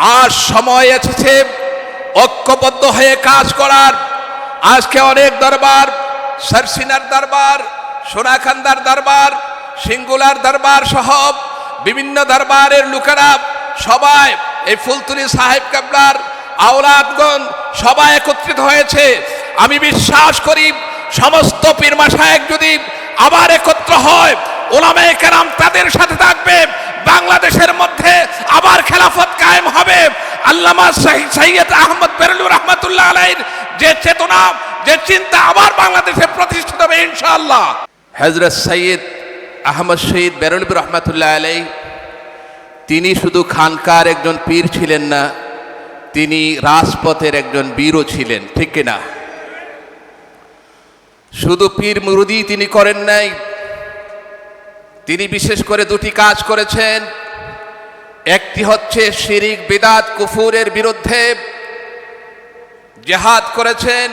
আজ সময় এসেছে ঐক্যবদ্ধ হয়ে কাজ করার। আজকে অনেক দরবার, সরসিনার দরবার সোনাখান্দার দরবার, সিঙ্গুলার দরবার সহ বিভিন্ন দরবারের লোকেরা সবাই এই ফুলতুলি সাহেব কাবলার আওলাদগণ সবাই একত্রিত হয়েছে। আমি বিশ্বাস করি সমস্ত পীরমা সাহেব যদি আবার একত্র হয়, ওলামায়ে কেরাম তাদের সাথে থাকবে। বাংলাদেশের মধ্যে আবার খেলাফত কায়েম হবে আল্লামা সাহি- সৈয়দ আহমদ বেরলুর রহমতুল্লাহ যে চেতনা, যে চিন্তা আবার বাংলাদেশে প্রতিষ্ঠিত হবে ইনশাআল্লাহ। হজরত সৈয়দ আহমদ শহীদ বেরলবুর রহমতুল্লাহ আলাই, তিনি শুধু খানকার একজন পীর ছিলেন না, তিনি রাজপথের একজন বীরও ছিলেন, ঠিক কিনা? শুধু পীর মুরুদি তিনি করেন নাই, তিনি বিশেষ করে দুটি কাজ করেছেন একটি হচ্ছে শিরিক, বেদাত, কুফুরের বিরুদ্ধে জেহাদ করেছেন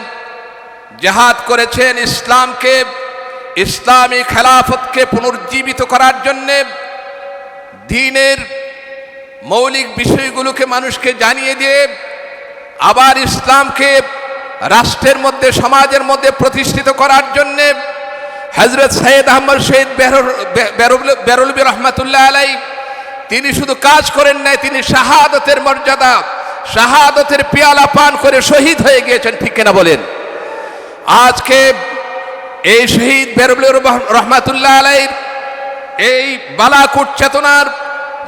জেহাদ করেছেন ইসলামকে, ইসলামী খেলাফতকে পুনর্জীবিত করার জন্যে দিনের মৌলিক বিষয়গুলোকে মানুষকে জানিয়ে দিয়ে আবার ইসলামকে রাষ্ট্রের মধ্যে, সমাজের মধ্যে প্রতিষ্ঠিত করার জন্যে হজরত সৈয়দ আহমদ শহীদ বেরুলবী রহমতুল্লাহ আলাই তিনি শুধু কাজ করেন নাই, তিনি শাহাদতের মর্যাদা, শাহাদতের পিয়ালা পান করে শহীদ হয়ে গিয়েছেন, ঠিক কিনা বলেন? আজকে এই শহীদ বেরুলুর রহমাতুল্লাহ আলাইর এই বালাকুট চেতনার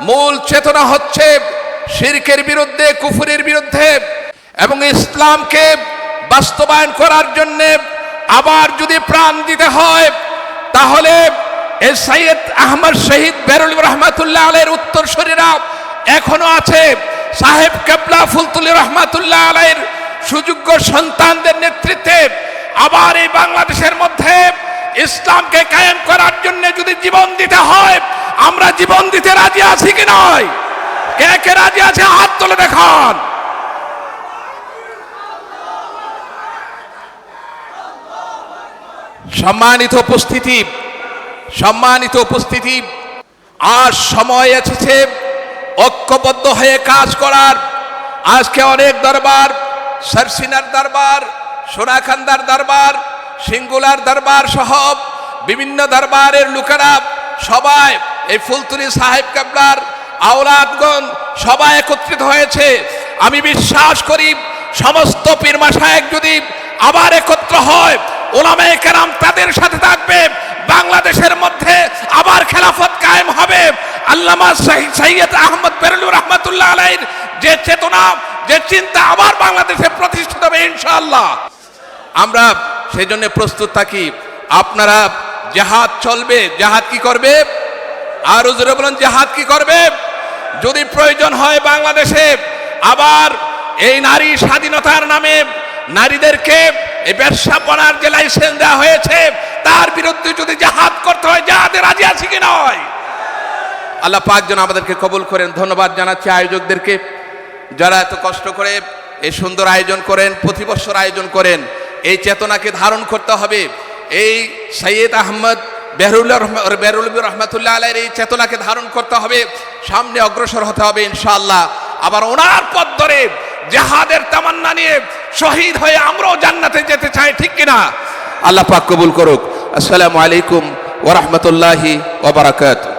মূল চেতনা হচ্ছে শিরকের বিরুদ্ধে, কুফুরের বিরুদ্ধে এবং ইসলামকে বাস্তবায়ন করার জন্যে আবার যদি প্রাণ দিতে হয়, তাহলে এই সৈয়দ আহমদ শহীদ বেরুল রহমাতুল্লাহ আলের উত্তর শরীরা এখনও আছে। সাহেব কেবলা ফুলতুলি রহমাতুল্লাহ আলাইর সুযোগ্য সন্তানদের নেতৃত্বে আবার এই বাংলাদেশের মধ্যে ইসলামকে কায়েম করার জন্য যদি জীবন দিতে হয়, আমরা জীবন দিতে রাজি আছি কি নয়? কে কে রাজি আছে? হাত তুলে দেখান। সম্মানিত উপস্থিতি সম্মানিত উপস্থিতি, আজ সময় এসেছে ঐক্যবদ্ধ হয়ে কাজ করার। আজকে অনেক দরবার, সরসিনার দরবার, সোনাখান্দার দরবার, সিঙ্গুলার দরবার সহ বিভিন্ন দরবারের লোকেরা সবাই, এই ফুলতুলি সাহেব কাবলার আওলাদগণ সবাই একত্রিত হয়েছে। আমি বিশ্বাস করি সমস্ত পীরমা সাহেব যদি আবার একত্র হয়, ওলামায়ে কেরাম তাদের সাথে থাকবে। বাংলাদেশের মধ্যে আবার খেলাফত কায়েম হবে। আল্লামা সৈয়দ আহমদ বেরলুর রহমতুল্লাহ আলাইর যে চেতনা, যে চিন্তা আবার বাংলাদেশে প্রতিষ্ঠিত হবে ইনশাআল্লাহ। আমরা সেই জন্য প্রস্তুত থাকি, আপনারা জাহাদ চলবে, জাহাদ কি করবে? আর জোরে বলেন, জাহাদ কি করবে? যদি প্রয়োজন হয় বাংলাদেশে, আবার এই নারী স্বাধীনতার নামে নারীদেরকে এই ব্যবসাপনার যে লাইসেন্স দেওয়া হয়েছে, তার বিরুদ্ধে যদি জাহাদ করতে হয় জাহাদে রাজি আছি কি নয়? আল্লাহ পাক যেন আমাদেরকে কবুল করেন। ধন্যবাদ জানাচ্ছি আয়োজকদেরকে যারা এত কষ্ট করে এই সুন্দর আয়োজন করেন, প্রতি বছর আয়োজন করেন। এই চেতনাকে ধারণ করতে হবে। এই সৈয়দ আহমদ বেহরুল্লাহ বেহরুল রহমতুল্লাহ আলের এই চেতনাকে ধারণ করতে হবে। সামনে অগ্রসর হতে হবে ইনশাআল্লাহ। আবার ওনার পথ ধরে জাহাদের তামান্না নিয়ে শহীদ হয়ে আমরাও জান্নাতে যেতে চাই, ঠিক কিনা? আল্লাহ পাক কবুল করুক। আসসালামু আলাইকুম ওরহমতুল্লাহি ওবরাকাত